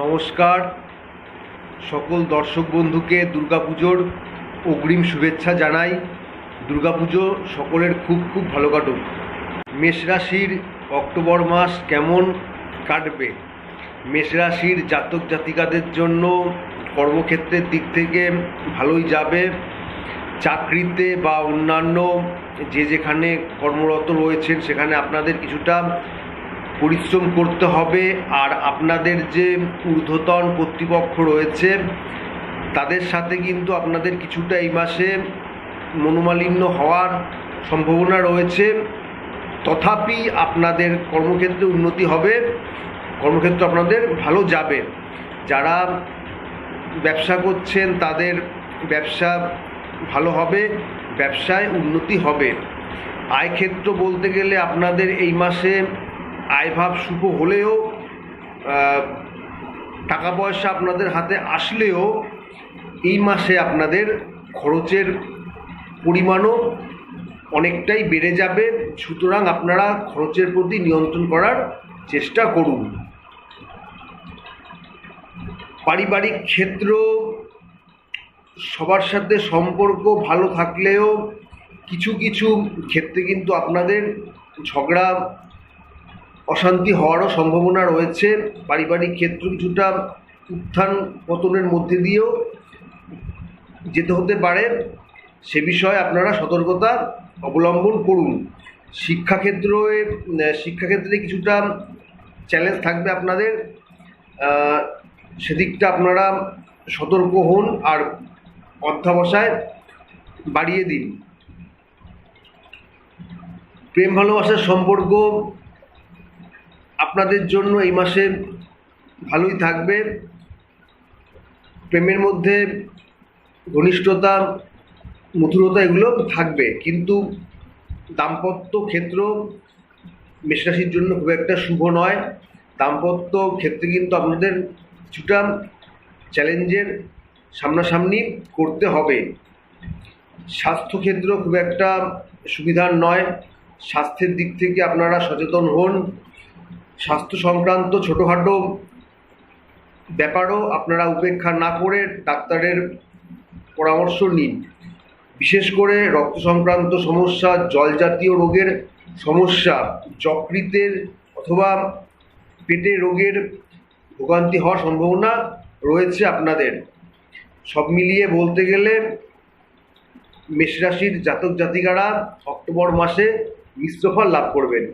নমস্কার। সকল দর্শক বন্ধুকে দুর্গাপুজোর অগ্রিম শুভেচ্ছা জানাই। দুর্গাপুজো সকলের খুব খুব ভালো কাটুক। মেষরাশির অক্টোবর মাস কেমন কাটবে? মেষরাশির জাতক জাতিকাদের জন্য কর্মক্ষেত্রের দিক থেকে ভালোই যাবে। চাকরিতে বা অন্যান্য যে যেখানে কর্মরত রয়েছেন, সেখানে আপনাদের কিছুটা পরিশ্রম করতে হবে আর আপনাদের যে ঊর্ধ্বতন কর্তৃপক্ষ রয়েছে, তাদের সাথে কিন্তু আপনাদের কিছুটা এই মাসে মনোমালিন্য হওয়ার সম্ভাবনা রয়েছে। তথাপি আপনাদের কর্মক্ষেত্রে উন্নতি হবে, কর্মক্ষেত্র আপনাদের ভালো যাবে। যারা ব্যবসা করছেন, তাদের ব্যবসা ভালো হবে, ব্যবসায় উন্নতি হবে। আয়ক্ষেত্র বলতে গেলে আপনাদের এই মাসে আয়ভাব শুভ হলেও টাকা পয়সা আপনাদের হাতে আসলেও এই মাসে আপনাদের খরচের পরিমাণও অনেকটাই বেড়ে যাবে। সুতরাং আপনারা খরচের প্রতি নিয়ন্ত্রণ করার চেষ্টা করুন। পারিবারিক ক্ষেত্র, সবার সাথে সম্পর্ক ভালো থাকলেও কিছু কিছু ক্ষেত্রে কিন্তু আপনাদের ঝগড়া অশান্তি হওয়ারও সম্ভাবনা রয়েছে। পারিবারিক ক্ষেত্র কিছুটা উত্থান পতনের মধ্যে দিয়েও যেতে হতে পারে। সে বিষয়ে আপনারা সতর্কতা অবলম্বন করুন। শিক্ষাক্ষেত্রে শিক্ষাক্ষেত্রে কিছুটা চ্যালেঞ্জ থাকবে আপনাদের। সেদিকটা আপনারা সতর্ক হন আর অধ্যাবসায় বাড়িয়ে দিন। প্রেম ভালোবাসার সম্পর্ক আপনাদের জন্য এই মাসে ভালোই থাকবে। প্রেমের মধ্যে ঘনিষ্ঠতা, মধুরতা এগুলো থাকবে। কিন্তু দাম্পত্য ক্ষেত্র মেষরাশির জন্য খুব একটা শুভ নয়। দাম্পত্য ক্ষেত্রে কিন্তু আপনাদের কিছুটা চ্যালেঞ্জের সামনাসামনি করতে হবে। স্বাস্থ্যক্ষেত্র খুব একটা সুবিধার নয়। স্বাস্থ্যের দিক থেকে আপনারা সচেতন হন। স্বাস্থ্য সংক্রান্ত ছোটোখাটো ব্যাপারও আপনারা উপেক্ষা না করে ডাক্তারের পরামর্শ নিন। বিশেষ করে রক্ত সংক্রান্ত সমস্যা জলজাতীয় রোগের সমস্যা, যকৃতের অথবা পেটে রোগের ভোগান্তি হওয়ার সম্ভাবনা রয়েছে আপনাদের। সব মিলিয়ে বলতে গেলে মেষরাশির জাতক জাতিকারা অক্টোবর মাসে মিশ্র ফল লাভ করবেন।